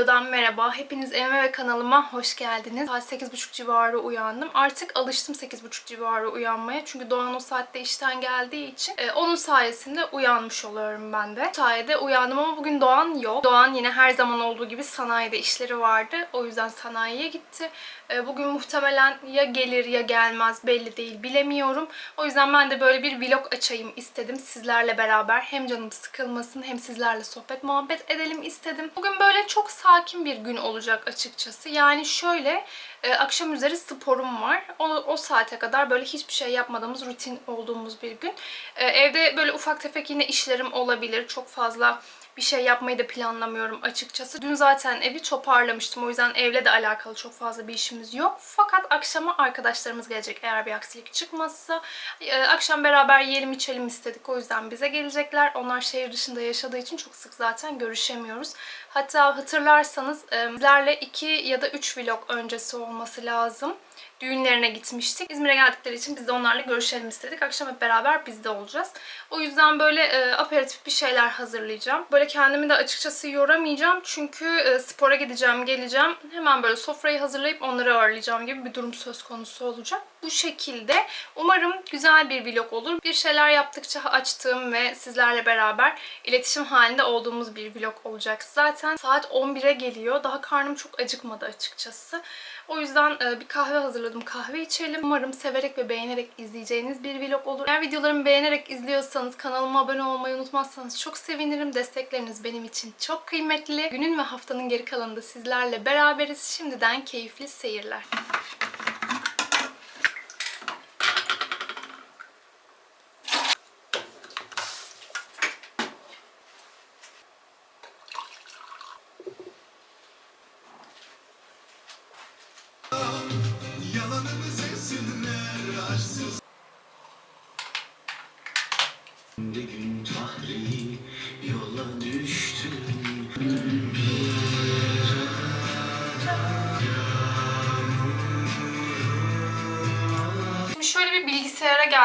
videodan merhaba. Hepiniz evime ve kanalıma hoş geldiniz. Saat 8.30 civarı uyandım. Artık alıştım 8.30 civarı uyanmaya. Çünkü Doğan o saatte işten geldiği için e, onun sayesinde uyanmış oluyorum ben de. Bu sayede uyandım ama bugün Doğan yok. Doğan yine her zaman olduğu gibi sanayide işleri vardı. O yüzden sanayiye gitti. E, bugün muhtemelen ya gelir ya gelmez belli değil bilemiyorum. O yüzden ben de böyle bir vlog açayım istedim sizlerle beraber. Hem canım sıkılmasın hem sizlerle sohbet muhabbet edelim istedim. Bugün böyle çok sakin bir gün olacak açıkçası. Yani şöyle e, akşam üzeri sporum var. O, o saate kadar böyle hiçbir şey yapmadığımız rutin olduğumuz bir gün. E, evde böyle ufak tefek yine işlerim olabilir. Çok fazla bir şey yapmayı da planlamıyorum açıkçası. Dün zaten evi toparlamıştım. O yüzden evle de alakalı çok fazla bir işimiz yok. Fakat akşama arkadaşlarımız gelecek eğer bir aksilik çıkmazsa. Ee, akşam beraber yiyelim içelim istedik. O yüzden bize gelecekler. Onlar şehir dışında yaşadığı için çok sık zaten görüşemiyoruz. Hatta hatırlarsanız e, bizlerle 2 ya da 3 vlog öncesi olması lazım düğünlerine gitmiştik. İzmir'e geldikleri için biz de onlarla görüşelim istedik. Akşam hep beraber biz de olacağız. O yüzden böyle e, aperatif bir şeyler hazırlayacağım. Böyle kendimi de açıkçası yoramayacağım. Çünkü e, spora gideceğim, geleceğim. Hemen böyle sofrayı hazırlayıp onları ağırlayacağım gibi bir durum söz konusu olacak. Bu şekilde umarım güzel bir vlog olur. Bir şeyler yaptıkça açtığım ve sizlerle beraber iletişim halinde olduğumuz bir vlog olacak. Zaten saat 11'e geliyor. Daha karnım çok acıkmadı açıkçası. O yüzden e, bir kahve hazırladım. Kahve içelim. Umarım severek ve beğenerek izleyeceğiniz bir vlog olur. Eğer videolarımı beğenerek izliyorsanız kanalıma abone olmayı unutmazsanız çok sevinirim. Destekleriniz benim için çok kıymetli. Günün ve haftanın geri kalanında sizlerle beraberiz. Şimdiden keyifli seyirler.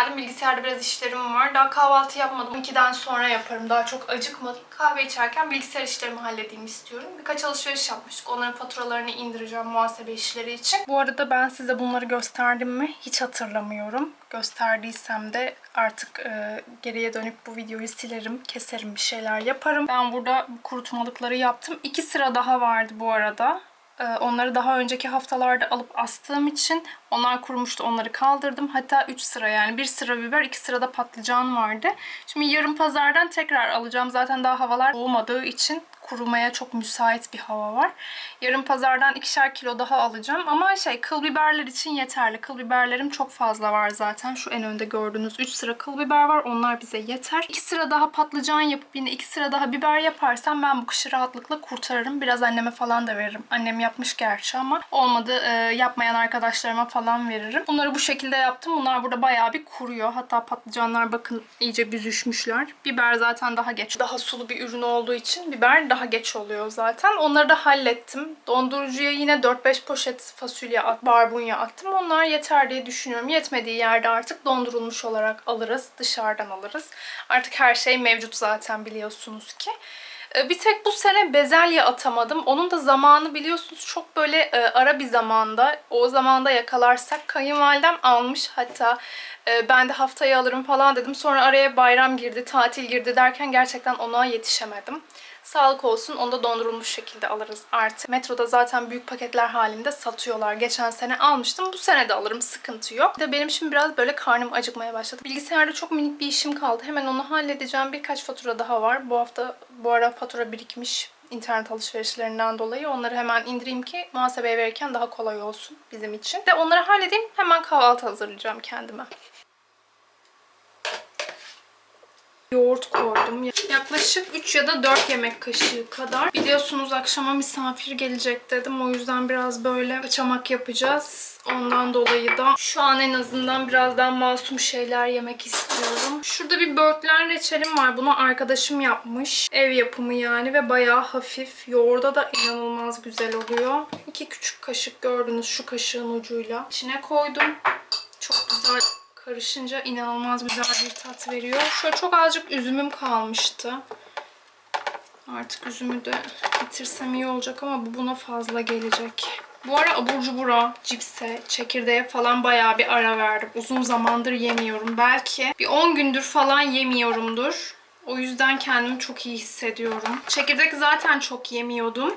Geldim. Bilgisayarda biraz işlerim var. Daha kahvaltı yapmadım. 2'den sonra yaparım. Daha çok acıkmadım. Kahve içerken bilgisayar işlerimi halledeyim istiyorum. Birkaç alışveriş yapmıştık. Onların faturalarını indireceğim muhasebe işleri için. Bu arada ben size bunları gösterdim mi hiç hatırlamıyorum. Gösterdiysem de artık e, geriye dönüp bu videoyu silerim, keserim, bir şeyler yaparım. Ben burada bu kurutmalıkları yaptım. İki sıra daha vardı bu arada. Ee, Onları daha önceki haftalarda alıp astığım için onlar kurumuştu. Onları kaldırdım. Hatta 3 sıra yani bir sıra biber, iki sırada patlıcan vardı. Şimdi yarın pazardan tekrar alacağım. Zaten daha havalar soğumadığı için kurumaya çok müsait bir hava var. Yarın pazardan ikişer kilo daha alacağım. Ama şey kıl biberler için yeterli. Kıl biberlerim çok fazla var zaten. Şu en önde gördüğünüz 3 sıra kıl biber var. Onlar bize yeter. 2 sıra daha patlıcan yapıp yine 2 sıra daha biber yaparsam ben bu kışı rahatlıkla kurtarırım. Biraz anneme falan da veririm. Annem yapmış gerçi ama olmadı e, yapmayan arkadaşlarıma falan veririm. Bunları bu şekilde yaptım. Bunlar burada bayağı bir kuruyor. Hatta patlıcanlar bakın iyice büzüşmüşler. Biber zaten daha geç. Daha sulu bir ürün olduğu için biber daha geç oluyor zaten. Onları da hallettim. Dondurucuya yine 4-5 poşet fasulye barbunya attım. Onlar yeter diye düşünüyorum. Yetmediği yerde artık dondurulmuş olarak alırız. Dışarıdan alırız. Artık her şey mevcut zaten biliyorsunuz ki. Ee, Bir tek bu sene bezelye atamadım. Onun da zamanı biliyorsunuz çok böyle e, ara bir zamanda. O zamanda yakalarsak kayınvalidem almış. Hatta e, ben de haftaya alırım falan dedim. Sonra araya bayram girdi, tatil girdi derken gerçekten ona yetişemedim. Sağlık olsun onu da dondurulmuş şekilde alırız artık. Metroda zaten büyük paketler halinde satıyorlar. Geçen sene almıştım. Bu sene de alırım. Sıkıntı yok. Bir De benim şimdi biraz böyle karnım acıkmaya başladı. Bilgisayarda çok minik bir işim kaldı. Hemen onu halledeceğim. Birkaç fatura daha var. Bu hafta bu ara fatura birikmiş internet alışverişlerinden dolayı. Onları hemen indireyim ki muhasebeye verirken daha kolay olsun bizim için. De onları halledeyim. Hemen kahvaltı hazırlayacağım kendime. Yoğurt koydum. Yaklaşık 3 ya da 4 yemek kaşığı kadar. Biliyorsunuz akşama misafir gelecek dedim. O yüzden biraz böyle kaçamak yapacağız. Ondan dolayı da şu an en azından birazdan masum şeyler yemek istiyorum. Şurada bir böğürtlen reçelim var. Bunu arkadaşım yapmış. Ev yapımı yani ve bayağı hafif. Yoğurda da inanılmaz güzel oluyor. İki küçük kaşık gördünüz şu kaşığın ucuyla. İçine koydum. Çok güzel karışınca inanılmaz güzel bir tat veriyor. Şöyle çok azıcık üzümüm kalmıştı. Artık üzümü de bitirsem iyi olacak ama bu buna fazla gelecek. Bu ara abur cubura, cipse, çekirdeğe falan bayağı bir ara verdim. Uzun zamandır yemiyorum. Belki bir 10 gündür falan yemiyorumdur. O yüzden kendimi çok iyi hissediyorum. Çekirdek zaten çok yemiyordum.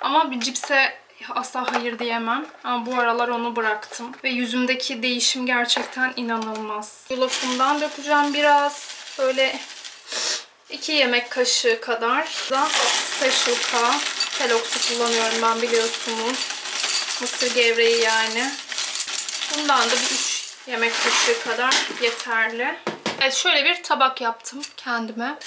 Ama bir cipse asla hayır diyemem. Ama bu aralar onu bıraktım. Ve yüzümdeki değişim gerçekten inanılmaz. Yulafımdan dökeceğim biraz. Böyle 2 yemek kaşığı kadar da K Kellogg's'u kullanıyorum ben biliyorsunuz. Mısır gevreği yani. Bundan da bir 3 yemek kaşığı kadar yeterli. Evet şöyle bir tabak yaptım kendime.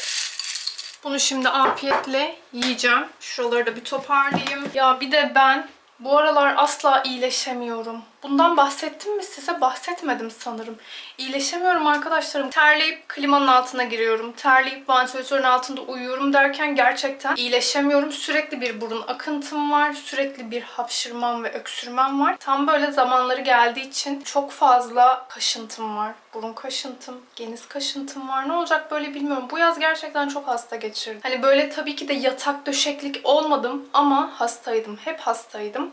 Bunu şimdi afiyetle yiyeceğim. Şuraları da bir toparlayayım. Ya bir de ben bu aralar asla iyileşemiyorum. Bundan bahsettim mi size? Bahsetmedim sanırım. İyileşemiyorum arkadaşlarım. Terleyip klimanın altına giriyorum. Terleyip vantilatörün altında uyuyorum derken gerçekten iyileşemiyorum. Sürekli bir burun akıntım var. Sürekli bir hapşırmam ve öksürmem var. Tam böyle zamanları geldiği için çok fazla kaşıntım var. Burun kaşıntım, geniz kaşıntım var. Ne olacak böyle bilmiyorum. Bu yaz gerçekten çok hasta geçirdim. Hani böyle tabii ki de yatak döşeklik olmadım ama hastaydım. Hep hastaydım.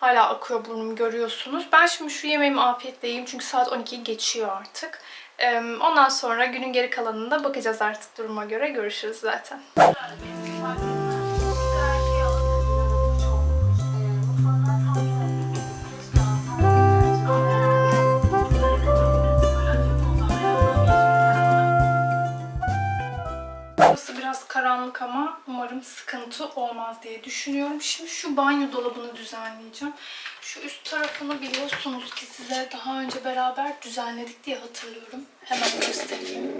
Hala akıyor burnum görüyorsunuz. Ben şimdi şu yemeğimi afiyetle yiyeyim çünkü saat 12'yi geçiyor artık. Ondan sonra günün geri kalanında bakacağız artık duruma göre. Görüşürüz zaten. Olmaz diye düşünüyorum. Şimdi şu banyo dolabını düzenleyeceğim. Şu üst tarafını biliyorsunuz ki size daha önce beraber düzenledik diye hatırlıyorum. Hemen göstereyim.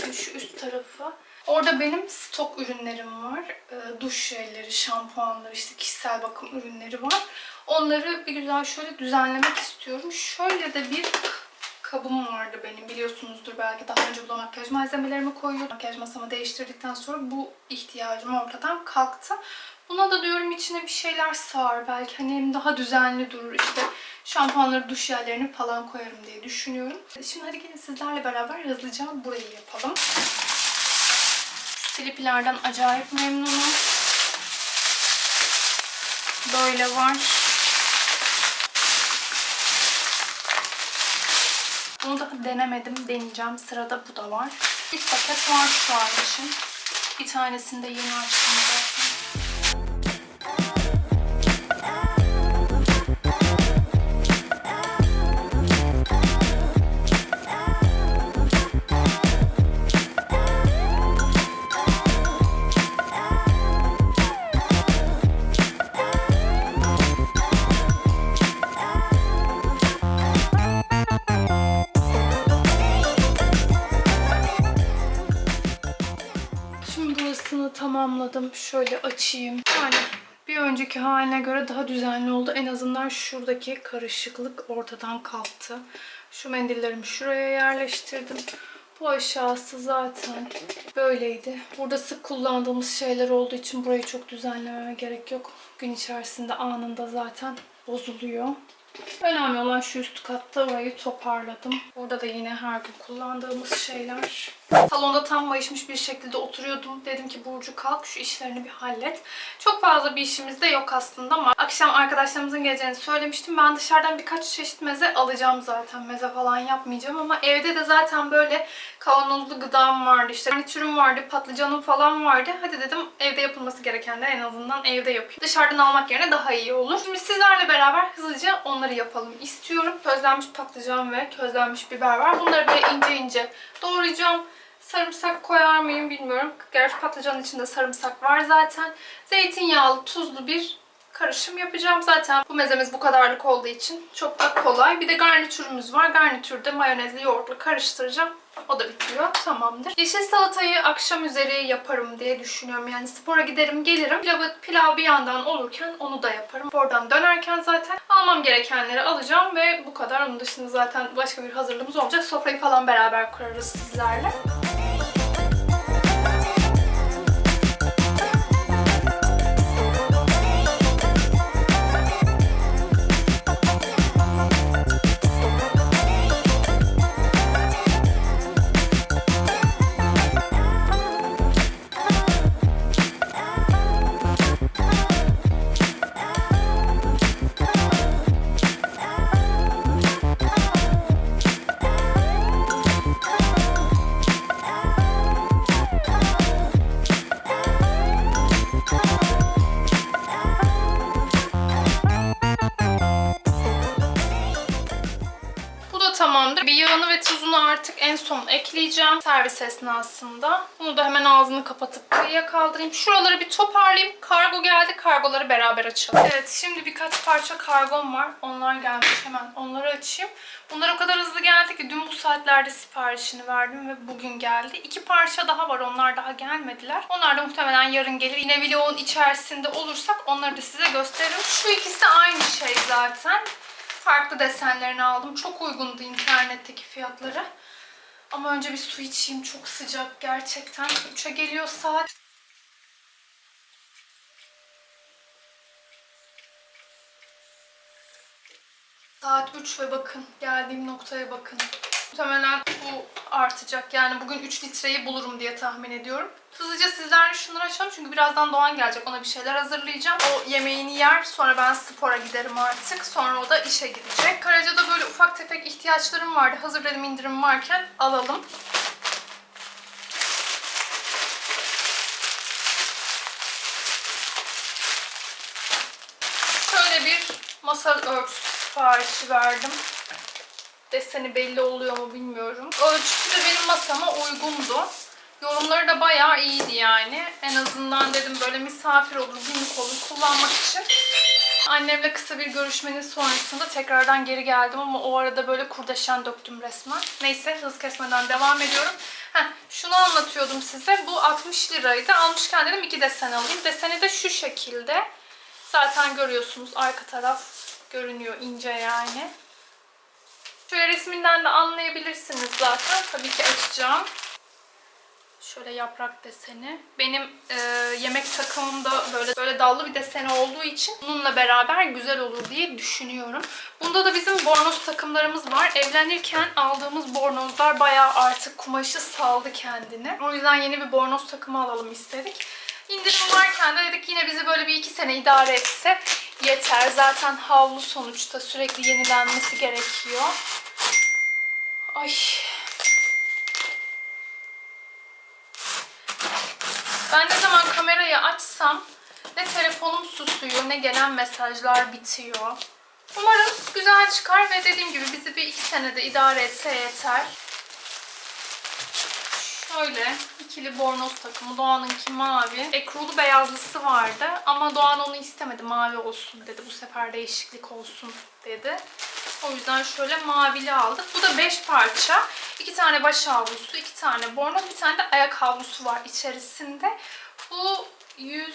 Şimdi şu üst tarafı. Orada benim stok ürünlerim var. Ee, duş jelleri, şampuanlar, işte kişisel bakım ürünleri var. Onları bir güzel şöyle düzenlemek istiyorum. Şöyle de bir kabım vardı benim biliyorsunuzdur belki daha önce buna makyaj malzemelerimi koyuyordum. Makyaj masamı değiştirdikten sonra bu ihtiyacım ortadan kalktı. Buna da diyorum içine bir şeyler sığar belki hani hem daha düzenli durur işte şampuanları duş jellerini falan koyarım diye düşünüyorum. Şimdi hadi gelin sizlerle beraber hızlıca burayı yapalım. Şu acayip memnunum. Böyle var. Bunu da denemedim, deneyeceğim. Sırada bu da var. 3 paket var şu an için. Bir tanesini de yeni açtım Açayım. Yani bir önceki haline göre daha düzenli oldu. En azından şuradaki karışıklık ortadan kalktı. Şu mendillerimi şuraya yerleştirdim. Bu aşağısı zaten böyleydi. Burada sık kullandığımız şeyler olduğu için burayı çok düzenlememe gerek yok. Gün içerisinde anında zaten bozuluyor. Önemli olan şu üst katta orayı toparladım. Burada da yine her gün kullandığımız şeyler. Salonda tam mayışmış bir şekilde oturuyordum. Dedim ki Burcu kalk şu işlerini bir hallet. Çok fazla bir işimiz de yok aslında ama akşam arkadaşlarımızın geleceğini söylemiştim. Ben dışarıdan birkaç çeşit meze alacağım zaten. Meze falan yapmayacağım ama evde de zaten böyle kavanozlu gıdam vardı. İşte garnitürüm vardı, patlıcanım falan vardı. Hadi dedim evde yapılması gerekenleri en azından evde yapayım. Dışarıdan almak yerine daha iyi olur. Şimdi sizlerle beraber hızlıca onları yapalım istiyorum. Közlenmiş patlıcan ve közlenmiş biber var. Bunları böyle ince ince doğrayacağım. Sarımsak koyar mıyım bilmiyorum. Gerçi patlıcanın içinde sarımsak var zaten. Zeytinyağlı, tuzlu bir karışım yapacağım. Zaten bu mezemiz bu kadarlık olduğu için çok da kolay. Bir de garnitürümüz var. Garnitürde mayonezli yoğurtla karıştıracağım. O da bitiyor. Tamamdır. Yeşil salatayı akşam üzeri yaparım diye düşünüyorum. Yani spora giderim gelirim. Pilavı, pilav bir yandan olurken onu da yaparım. Oradan dönerken zaten almam gerekenleri alacağım ve bu kadar. Onun dışında zaten başka bir hazırlığımız olmayacak. Sofrayı falan beraber kurarız sizlerle. Artık en son ekleyeceğim servis esnasında. Bunu da hemen ağzını kapatıp kıyıya kaldırayım. Şuraları bir toparlayayım. Kargo geldi. Kargoları beraber açalım. Evet şimdi birkaç parça kargom var. Onlar gelmiş. Hemen onları açayım. Bunlar o kadar hızlı geldi ki dün bu saatlerde siparişini verdim ve bugün geldi. İki parça daha var. Onlar daha gelmediler. Onlar da muhtemelen yarın gelir. Yine vlogun içerisinde olursak onları da size gösteririm. Şu ikisi aynı şey zaten. Farklı desenlerini aldım. Çok uygundu internetteki fiyatları. Ama önce bir su içeyim. Çok sıcak gerçekten. 3'e geliyor saat. Saat 3 ve bakın geldiğim noktaya bakın. Muhtemelen bu artacak. Yani bugün 3 litreyi bulurum diye tahmin ediyorum. Hızlıca sizlerle şunları açalım çünkü birazdan Doğan gelecek. Ona bir şeyler hazırlayacağım. O yemeğini yer. Sonra ben spora giderim artık. Sonra o da işe gidecek. Karaca'da böyle ufak tefek ihtiyaçlarım vardı. Hazır dedim indirim varken alalım. Şöyle bir masa örtüsü siparişi verdim. Deseni belli oluyor mu bilmiyorum. Ölçüsü de benim masama uygundu. Yorumları da bayağı iyiydi yani. En azından dedim böyle misafir olur, günlük olur kullanmak için. Annemle kısa bir görüşmenin sonrasında tekrardan geri geldim ama o arada böyle kurdeşen döktüm resmen. Neyse hız kesmeden devam ediyorum. Heh, şunu anlatıyordum size. Bu 60 liraydı. Almışken dedim iki desen alayım. Deseni de şu şekilde. Zaten görüyorsunuz arka taraf görünüyor ince yani. Şöyle resminden de anlayabilirsiniz zaten. Tabii ki açacağım. Şöyle yaprak deseni. Benim e, yemek takımımda böyle böyle dallı bir deseni olduğu için bununla beraber güzel olur diye düşünüyorum. Bunda da bizim bornoz takımlarımız var. Evlenirken aldığımız bornozlar bayağı artık kumaşı saldı kendini. O yüzden yeni bir bornoz takımı alalım istedik. İndirim varken de dedik yine bizi böyle bir iki sene idare etse yeter. Zaten havlu sonuçta sürekli yenilenmesi gerekiyor. Ay. Ben ne zaman kamerayı açsam ne telefonum susuyor ne gelen mesajlar bitiyor. Umarım güzel çıkar ve dediğim gibi bizi bir iki senede idare etse yeter. Şöyle ikili bornoz takımı. Doğan'ınki mavi. Ekrulu beyazlısı vardı ama Doğan onu istemedi. Mavi olsun dedi. Bu sefer değişiklik olsun dedi. O yüzden şöyle mavili aldık. Bu da 5 parça. 2 tane baş havlusu, 2 tane bornoz, bir tane de ayak havlusu var içerisinde. Bu 100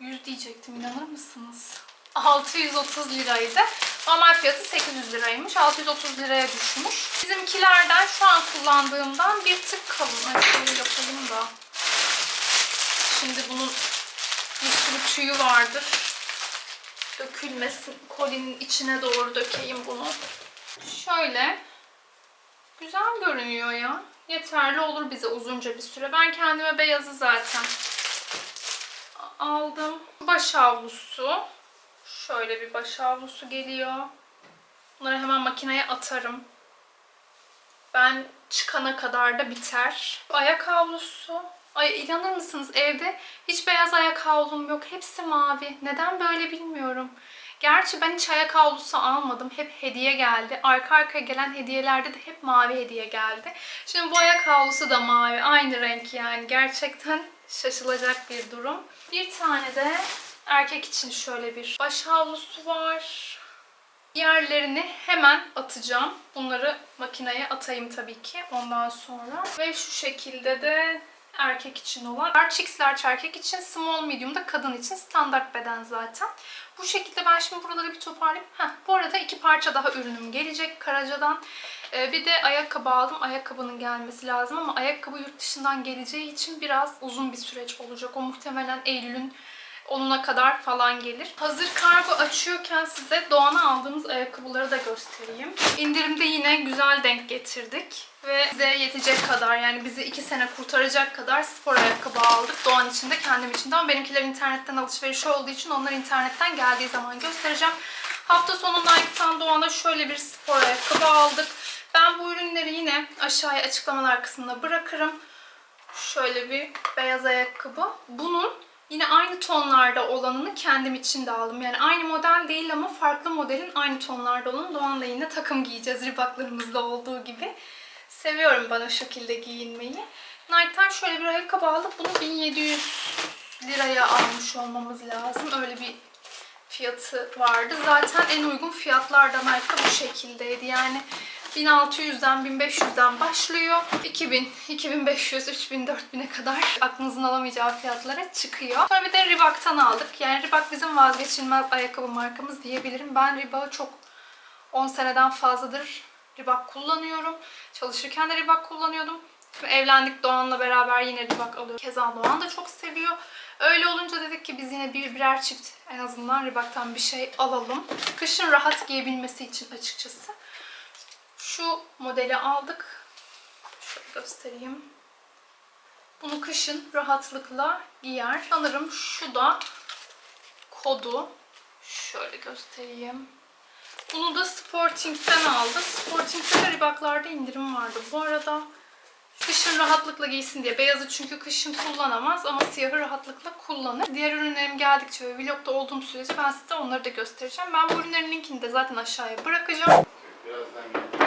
100 diyecektim inanır mısınız? 630 liraydı. Normal fiyatı 800 liraymış. 630 liraya düşmüş. Bizimkilerden şu an kullandığımdan bir tık kalın. Şöyle yapalım da. Şimdi bunun bir sürü tüyü vardır. Dökülmesin. Kolinin içine doğru dökeyim bunu. Şöyle. Güzel görünüyor ya. Yeterli olur bize uzunca bir süre. Ben kendime beyazı zaten aldım. Baş havlusu. Şöyle bir baş havlusu geliyor. Bunları hemen makineye atarım. Ben çıkana kadar da biter. Ayak havlusu. Ay inanır mısınız evde hiç beyaz ayak havlum yok. Hepsi mavi. Neden böyle bilmiyorum. Gerçi ben hiç ayak havlusu almadım. Hep hediye geldi. Arka arkaya gelen hediyelerde de hep mavi hediye geldi. Şimdi bu ayak havlusu da mavi. Aynı renk yani. Gerçekten şaşılacak bir durum. Bir tane de erkek için şöyle bir baş havlusu var. Diğerlerini hemen atacağım. Bunları makineye atayım tabii ki ondan sonra. Ve şu şekilde de erkek için olan. Large X large erkek için, small medium da kadın için standart beden zaten. Bu şekilde ben şimdi buraları bir toparlayayım. Heh, bu arada iki parça daha ürünüm gelecek Karaca'dan. Ee, bir de ayakkabı aldım. Ayakkabının gelmesi lazım ama ayakkabı yurt dışından geleceği için biraz uzun bir süreç olacak. O muhtemelen Eylül'ün 10'una kadar falan gelir. Hazır kargo açıyorken size Doğan'a aldığımız ayakkabıları da göstereyim. İndirimde yine güzel denk getirdik. Ve bize yetecek kadar yani bizi 2 sene kurtaracak kadar spor ayakkabı aldık. Doğan için de kendim için de ama benimkiler internetten alışveriş olduğu için onları internetten geldiği zaman göstereceğim. Hafta sonundan giden Doğan'a şöyle bir spor ayakkabı aldık. Ben bu ürünleri yine aşağıya açıklamalar kısmına bırakırım. Şöyle bir beyaz ayakkabı. Bunun Yine aynı tonlarda olanını kendim için de aldım. Yani aynı model değil ama farklı modelin aynı tonlarda olanı. Doğan'la yine takım giyeceğiz ribaklarımızda olduğu gibi. Seviyorum ben o şekilde giyinmeyi. Nike'tan şöyle bir ayakkabı aldık. Bunu 1700 liraya almış olmamız lazım. Öyle bir fiyatı vardı. Zaten en uygun fiyatlar da Nike'da bu şekildeydi. Yani 1600'den 1500'den başlıyor. 2000, 2500, 3000, 4000'e kadar aklınızın alamayacağı fiyatlara çıkıyor. Sonra bir de Reebok'tan aldık. Yani Reebok bizim vazgeçilmez ayakkabı markamız diyebilirim. Ben Reebok'u çok 10 seneden fazladır Reebok kullanıyorum. Çalışırken de Reebok kullanıyordum. Şimdi evlendik Doğan'la beraber yine Reebok alıyor. Keza Doğan da çok seviyor. Öyle olunca dedik ki biz yine bir birer çift en azından Reebok'tan bir şey alalım. Kışın rahat giyebilmesi için açıkçası. Şu modeli aldık. Şöyle göstereyim. Bunu kışın rahatlıkla giyer. Sanırım şu da kodu. Şöyle göstereyim. Bunu da Sporting'den aldı. Sporting'de de Reebok'larda indirim vardı. Bu arada kışın rahatlıkla giysin diye. Beyazı çünkü kışın kullanamaz ama siyahı rahatlıkla kullanır. Diğer ürünlerim geldikçe ve vlogda olduğum sürece ben size onları da göstereceğim. Ben bu ürünlerin linkini de zaten aşağıya bırakacağım. Birazdan geleceğim.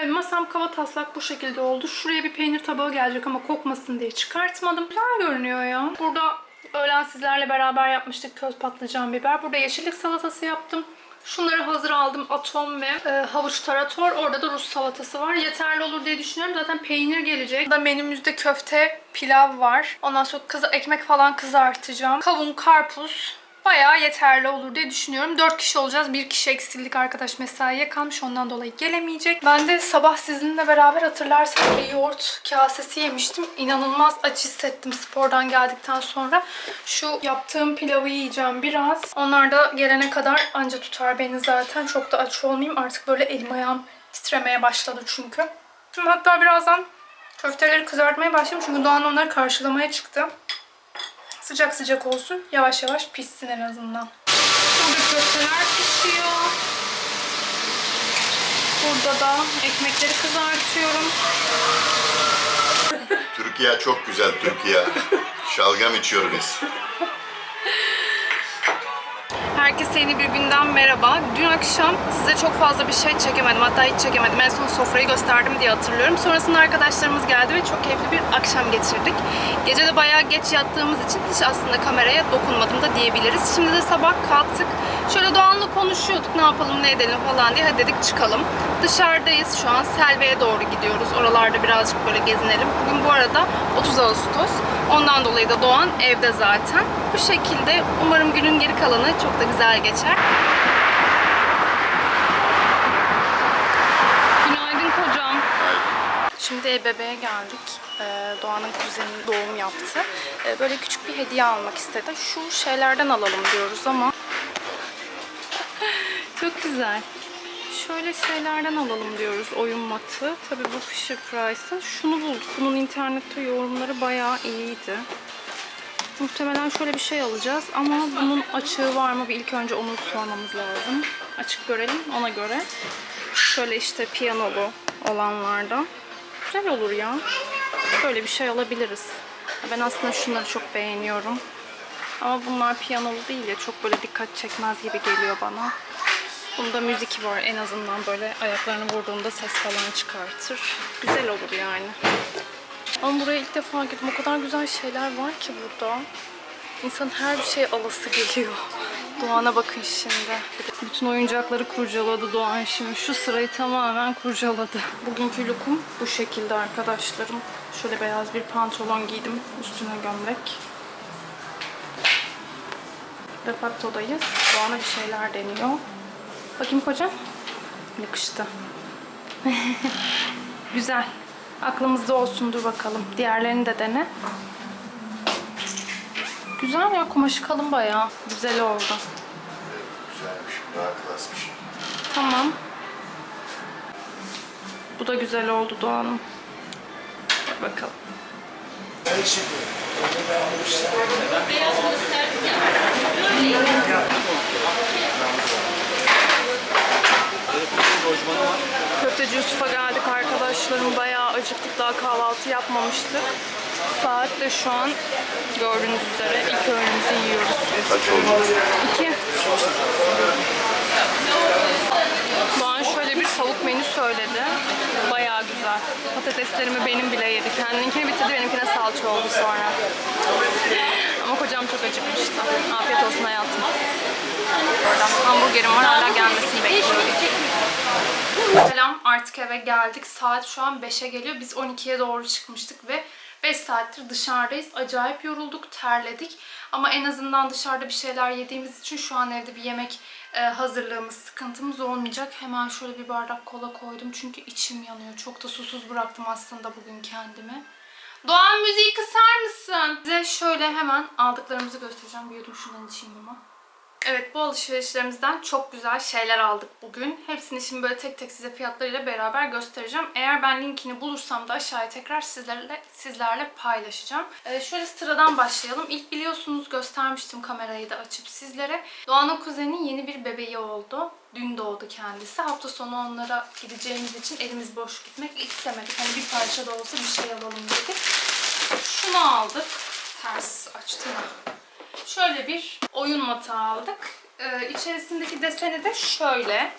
Evet masam kaba taslak bu şekilde oldu. Şuraya bir peynir tabağı gelecek ama kokmasın diye çıkartmadım. Güzel görünüyor ya. Burada öğlen sizlerle beraber yapmıştık köz patlıcan biber. Burada yeşillik salatası yaptım. Şunları hazır aldım. Atom ve e, havuç tarator. Orada da Rus salatası var. Yeterli olur diye düşünüyorum. Zaten peynir gelecek. Burada menümüzde köfte, pilav var. Ondan sonra kız ekmek falan kızartacağım. Kavun, karpuz, Bayağı yeterli olur diye düşünüyorum. 4 kişi olacağız. Bir kişi eksildik arkadaş mesaiye kalmış. Ondan dolayı gelemeyecek. Ben de sabah sizinle beraber hatırlarsanız bir yoğurt kasesi yemiştim. İnanılmaz aç hissettim spordan geldikten sonra. Şu yaptığım pilavı yiyeceğim biraz. Onlar da gelene kadar anca tutar beni zaten. Çok da aç olmayayım. Artık böyle elim ayağım titremeye başladı çünkü. Şimdi hatta birazdan köfteleri kızartmaya başlayayım. Çünkü Doğan onları karşılamaya çıktı. Sıcak sıcak olsun. Yavaş yavaş pişsin en azından. Burada köfteler pişiyor. Burada da ekmekleri kızartıyorum. Türkiye çok güzel Türkiye. Şalgam içiyoruz biz. Herkese yeni bir günden merhaba. Dün akşam size çok fazla bir şey çekemedim. Hatta hiç çekemedim. En son sofrayı gösterdim diye hatırlıyorum. Sonrasında arkadaşlarımız geldi ve çok keyifli bir akşam geçirdik. Gece de bayağı geç yattığımız için hiç aslında kameraya dokunmadım da diyebiliriz. Şimdi de sabah kalktık. Şöyle Doğan'la konuşuyorduk ne yapalım ne edelim falan diye. Hadi dedik çıkalım. Dışarıdayız şu an. Selve'ye doğru gidiyoruz. Oralarda birazcık böyle gezinelim. Bugün bu arada 30 Ağustos. Ondan dolayı da Doğan evde zaten. Bu şekilde umarım günün geri kalanı çok da güzel geçer. Günaydın kocam. Şimdi bebeğe geldik. Ee, Doğan'ın kuzeni doğum yaptı. Ee, böyle küçük bir hediye almak istedi. Şu şeylerden alalım diyoruz ama çok güzel. Şöyle şeylerden alalım diyoruz oyun matı. Tabii bu Fisher Price'ın. Şunu bulduk. Bunun internette yorumları bayağı iyiydi. Muhtemelen şöyle bir şey alacağız ama bunun açığı var mı bir ilk önce onu sormamız lazım. Açık görelim ona göre. Şöyle işte piyanolu olanlardan. Güzel olur ya. Böyle bir şey alabiliriz. Ben aslında şunları çok beğeniyorum. Ama bunlar piyanolu değil ya çok böyle dikkat çekmez gibi geliyor bana. Bunda müzik var en azından böyle ayaklarını vurduğunda ses falan çıkartır. Güzel olur yani. Ama buraya ilk defa girdim. O kadar güzel şeyler var ki burada. İnsan her bir şey alası geliyor. Doğan'a bakın şimdi. Bütün oyuncakları kurcaladı Doğan şimdi. Şu sırayı tamamen kurcaladı. Bugünkü lookum bu şekilde arkadaşlarım. Şöyle beyaz bir pantolon giydim. Üstüne gömlek. Defacto'dayız. Doğan'a bir şeyler deniyor. Bakayım kocam. Yakıştı. Güzel. Aklımızda olsun dur bakalım. Diğerlerini de dene. Güzel ya kumaşı kalın bayağı. Güzel oldu. Güzelmiş, daha klasmış. Tamam. Bu da güzel oldu Doğan'ım. Dur bakalım. lojmanı var. Köfteci Yusuf'a geldik arkadaşlarım. Bayağı acıktık. Daha kahvaltı yapmamıştık. Saat de şu an gördüğünüz üzere ilk öğünümüzü yiyoruz. Kaç oldu? İki. Doğan şöyle bir tavuk menü söyledi. Bayağı güzel. Patateslerimi benim bile yedi. Kendininkini bitirdi, benimkine salça oldu sonra. Ama kocam çok acıkmıştı. Afiyet olsun hayatım. Oradan hamburgerim var, hala gelmesini bekliyorum. Selam, artık eve geldik. Saat şu an 5'e geliyor. Biz 12'ye doğru çıkmıştık ve 5 saattir dışarıdayız. Acayip yorulduk, terledik. Ama en azından dışarıda bir şeyler yediğimiz için şu an evde bir yemek e, hazırlığımız, sıkıntımız olmayacak. Hemen şöyle bir bardak kola koydum çünkü içim yanıyor. Çok da susuz bıraktım aslında bugün kendimi. Doğan müziği kısar mısın? Size şöyle hemen aldıklarımızı göstereceğim. Bir yudum şundan içeyim ama. Evet bu alışverişlerimizden çok güzel şeyler aldık bugün. Hepsini şimdi böyle tek tek size fiyatlarıyla beraber göstereceğim. Eğer ben linkini bulursam da aşağıya tekrar sizlerle sizlerle paylaşacağım. Ee, şöyle sıradan başlayalım. İlk biliyorsunuz göstermiştim kamerayı da açıp sizlere. Doğan'ın kuzeni yeni bir bebeği oldu. Dün doğdu kendisi. Hafta sonu onlara gideceğimiz için elimiz boş gitmek istemedik. Hani bir parça da olsa bir şey alalım dedik. Şunu aldık. Ters açtım. Şöyle bir oyun matağı aldık. Ee, içerisindeki deseni de şöyle.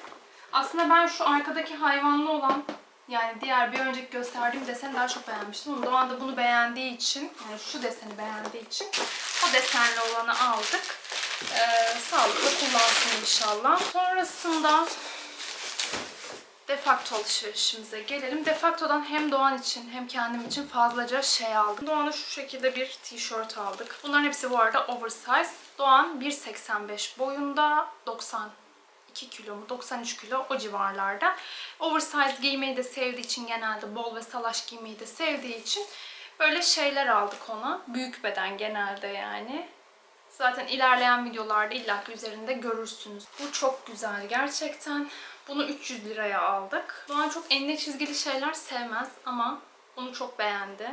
Aslında ben şu arkadaki hayvanlı olan yani diğer bir önceki gösterdiğim deseni daha çok beğenmiştim. Ama Doğan da bunu beğendiği için, yani şu deseni beğendiği için o desenli olanı aldık. Ee, sağlıklı kullansın inşallah. Sonrasında Defakto alışverişimize gelelim. Defakto'dan hem Doğan için hem kendim için fazlaca şey aldım. Doğan'a şu şekilde bir tişört aldık. Bunların hepsi bu arada oversize. Doğan 1.85 boyunda 92 kilo mu 93 kilo o civarlarda. Oversize giymeyi de sevdiği için genelde bol ve salaş giymeyi de sevdiği için böyle şeyler aldık ona. Büyük beden genelde yani. Zaten ilerleyen videolarda illaki üzerinde görürsünüz. Bu çok güzel gerçekten. Bunu 300 liraya aldık. Doğan çok enine çizgili şeyler sevmez ama bunu çok beğendi.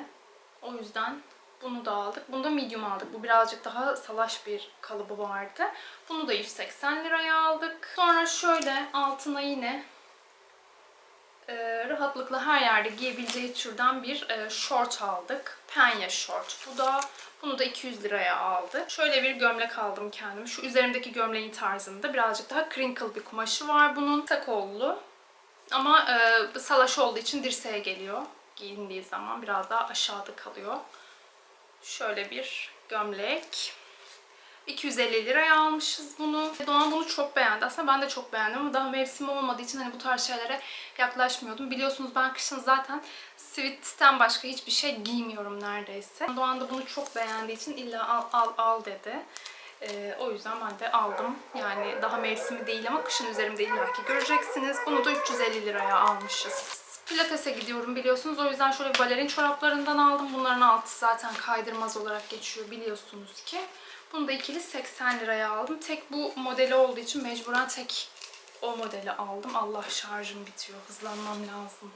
O yüzden bunu da aldık. Bunu da medium aldık. Bu birazcık daha salaş bir kalıbı vardı. Bunu da 180 liraya aldık. Sonra şöyle altına yine e, rahatlıkla her yerde giyebileceği türden bir e, short aldık. Penye short. Bu da bunu da 200 liraya aldık. Şöyle bir gömlek aldım kendime. Şu üzerimdeki gömleğin tarzında. Birazcık daha crinkle bir kumaşı var bunun. Kısa kollu. Ama e, salaş olduğu için dirseğe geliyor. Giyindiği zaman biraz daha aşağıda kalıyor. Şöyle bir gömlek. 250 liraya almışız bunu. Doğan bunu çok beğendi. Aslında ben de çok beğendim ama daha mevsimi olmadığı için hani bu tarz şeylere yaklaşmıyordum. Biliyorsunuz ben kışın zaten sweat'ten başka hiçbir şey giymiyorum neredeyse. Doğan da bunu çok beğendiği için illa al al al dedi. Ee, o yüzden ben de aldım. Yani daha mevsimi değil ama kışın üzerimde illaki göreceksiniz. Bunu da 350 liraya almışız. Pilates'e gidiyorum biliyorsunuz. O yüzden şöyle balerin çoraplarından aldım. Bunların altı zaten kaydırmaz olarak geçiyor biliyorsunuz ki. Bunu da ikili 80 liraya aldım. Tek bu modeli olduğu için mecburen tek o modeli aldım. Allah şarjım bitiyor. Hızlanmam lazım.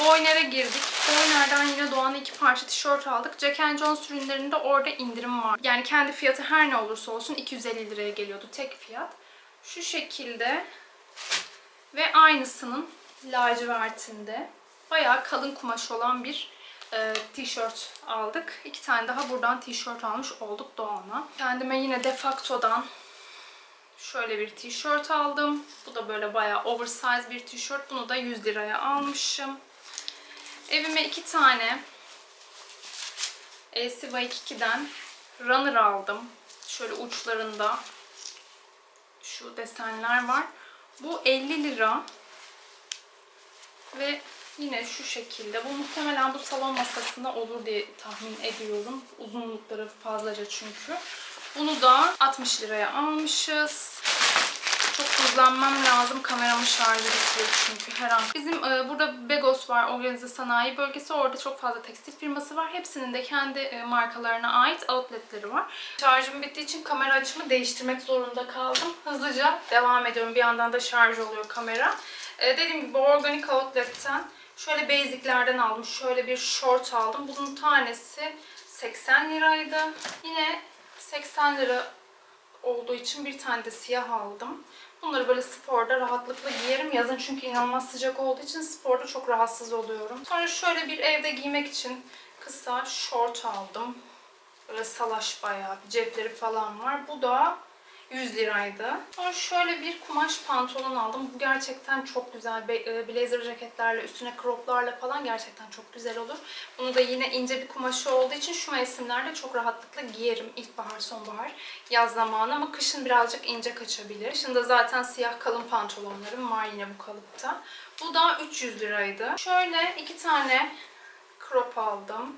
Boyner'e girdik. Boyner'den yine Doğan'a iki parça tişört aldık. Jack and Jones ürünlerinde orada indirim var. Yani kendi fiyatı her ne olursa olsun 250 liraya geliyordu tek fiyat. Şu şekilde ve aynısının lacivertinde bayağı kalın kumaş olan bir e, tişört aldık. İki tane daha buradan tişört almış olduk Doğan'a. Kendime yine Defacto'dan şöyle bir tişört aldım. Bu da böyle bayağı oversize bir tişört. Bunu da 100 liraya almışım. Evime iki tane Elsiva 2'den runner aldım. Şöyle uçlarında şu desenler var. Bu 50 lira. Ve yine şu şekilde. Bu muhtemelen bu salon masasında olur diye tahmin ediyorum. Uzunlukları fazlaca çünkü. Bunu da 60 liraya almışız. Çok hızlanmam lazım. Kameramın şarjı bitiyor çünkü her an. Bizim e, burada Begos var. Organize Sanayi Bölgesi. Orada çok fazla tekstil firması var. Hepsinin de kendi e, markalarına ait outletleri var. Şarjım bittiği için kamera açımı değiştirmek zorunda kaldım. Hızlıca devam ediyorum. Bir yandan da şarj oluyor kamera. E, dediğim gibi Organic Outlet'ten şöyle basic'lerden aldım. Şöyle bir short aldım. Bunun tanesi 80 liraydı. Yine 80 lira olduğu için bir tane de siyah aldım. Bunları böyle sporda rahatlıkla giyerim. Yazın çünkü inanılmaz sıcak olduğu için sporda çok rahatsız oluyorum. Sonra şöyle bir evde giymek için kısa şort aldım. Böyle salaş bayağı cepleri falan var. Bu da 100 liraydı. Sonra şöyle bir kumaş pantolon aldım. Bu gerçekten çok güzel. E, Blazer ceketlerle, üstüne croplarla falan gerçekten çok güzel olur. Bunu da yine ince bir kumaşı olduğu için şu mevsimlerde çok rahatlıkla giyerim. İlkbahar, sonbahar, yaz zamanı ama kışın birazcık ince kaçabilir. Kışın da zaten siyah kalın pantolonlarım var yine bu kalıpta. Bu da 300 liraydı. Şöyle iki tane crop aldım.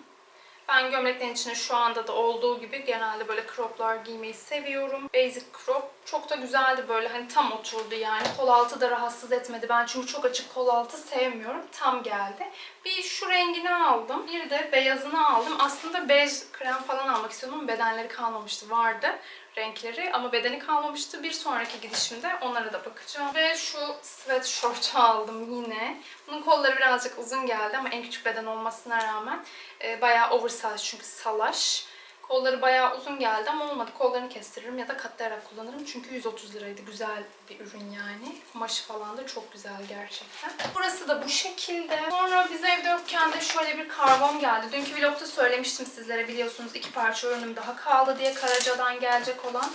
Ben gömleklerin içine şu anda da olduğu gibi genelde böyle croplar giymeyi seviyorum. Basic crop çok da güzeldi böyle hani tam oturdu yani. Kol altı da rahatsız etmedi. Ben çünkü çok açık kol altı sevmiyorum. Tam geldi. Bir şu rengini aldım. Bir de beyazını aldım. Aslında bej krem falan almak istiyordum bedenleri kalmamıştı. Vardı renkleri ama bedeni kalmamıştı. Bir sonraki gidişimde onlara da bakacağım. Ve şu sweatshirt'ü aldım yine. Bunun kolları birazcık uzun geldi ama en küçük beden olmasına rağmen e, bayağı oversize çünkü salaş. Kolları bayağı uzun geldi ama olmadı. Kollarını kestiririm ya da katlayarak kullanırım. Çünkü 130 liraydı. Güzel bir ürün yani. Kumaşı falan da çok güzel gerçekten. Burası da bu şekilde. Sonra biz evde yokken de şöyle bir kargom geldi. Dünkü vlogda söylemiştim sizlere biliyorsunuz. iki parça ürünüm daha kaldı diye Karaca'dan gelecek olan.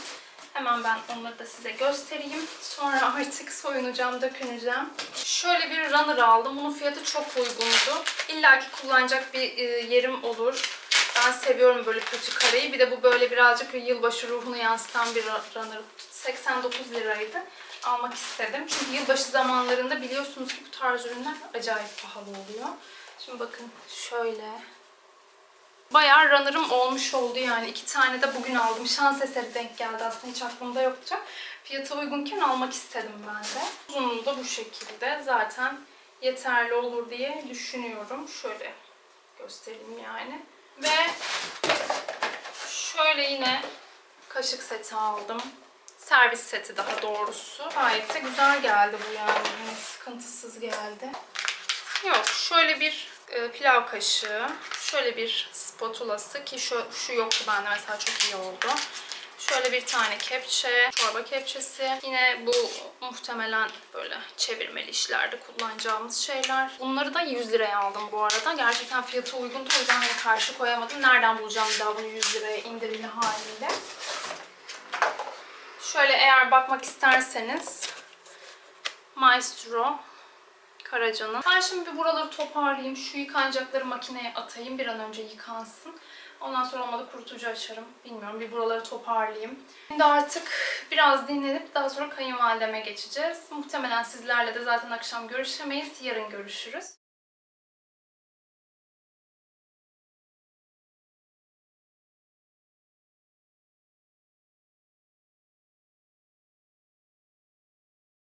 Hemen ben onları da size göstereyim. Sonra artık soyunacağım, döküneceğim. Şöyle bir runner aldım. Bunun fiyatı çok uygundu. İlla ki kullanacak bir e, yerim olur. Ben seviyorum böyle kötü kareyi. Bir de bu böyle birazcık yılbaşı ruhunu yansıtan bir runner. 89 liraydı. Almak istedim. Çünkü yılbaşı zamanlarında biliyorsunuz ki bu tarz ürünler acayip pahalı oluyor. Şimdi bakın şöyle. Bayağı runner'ım olmuş oldu yani. iki tane de bugün aldım. Şans eseri denk geldi aslında hiç aklımda yoktu. Fiyatı uygunken almak istedim ben de. Uzunluğu da bu şekilde. Zaten yeterli olur diye düşünüyorum. Şöyle göstereyim yani. Ve şöyle yine kaşık seti aldım. Servis seti daha doğrusu. Gayet de güzel geldi bu yani. Hani sıkıntısız geldi. Yok şöyle bir e, pilav kaşığı, şöyle bir spatulası ki şu, şu yoktu bende mesela çok iyi oldu. Şöyle bir tane kepçe, çorba kepçesi. Yine bu muhtemelen böyle çevirmeli işlerde kullanacağımız şeyler. Bunları da 100 liraya aldım bu arada. Gerçekten fiyatı uygundu o yüzden hani karşı koyamadım. Nereden bulacağım bir daha bunu 100 liraya indirimli haliyle. Şöyle eğer bakmak isterseniz Maestro Karaca'nın. Ben şimdi bir buraları toparlayayım. Şu yıkanacakları makineye atayım. Bir an önce yıkansın. Ondan sonra olmadı kurutucu açarım. Bilmiyorum bir buraları toparlayayım. Şimdi artık biraz dinlenip daha sonra kayınvalideme geçeceğiz. Muhtemelen sizlerle de zaten akşam görüşemeyiz. Yarın görüşürüz.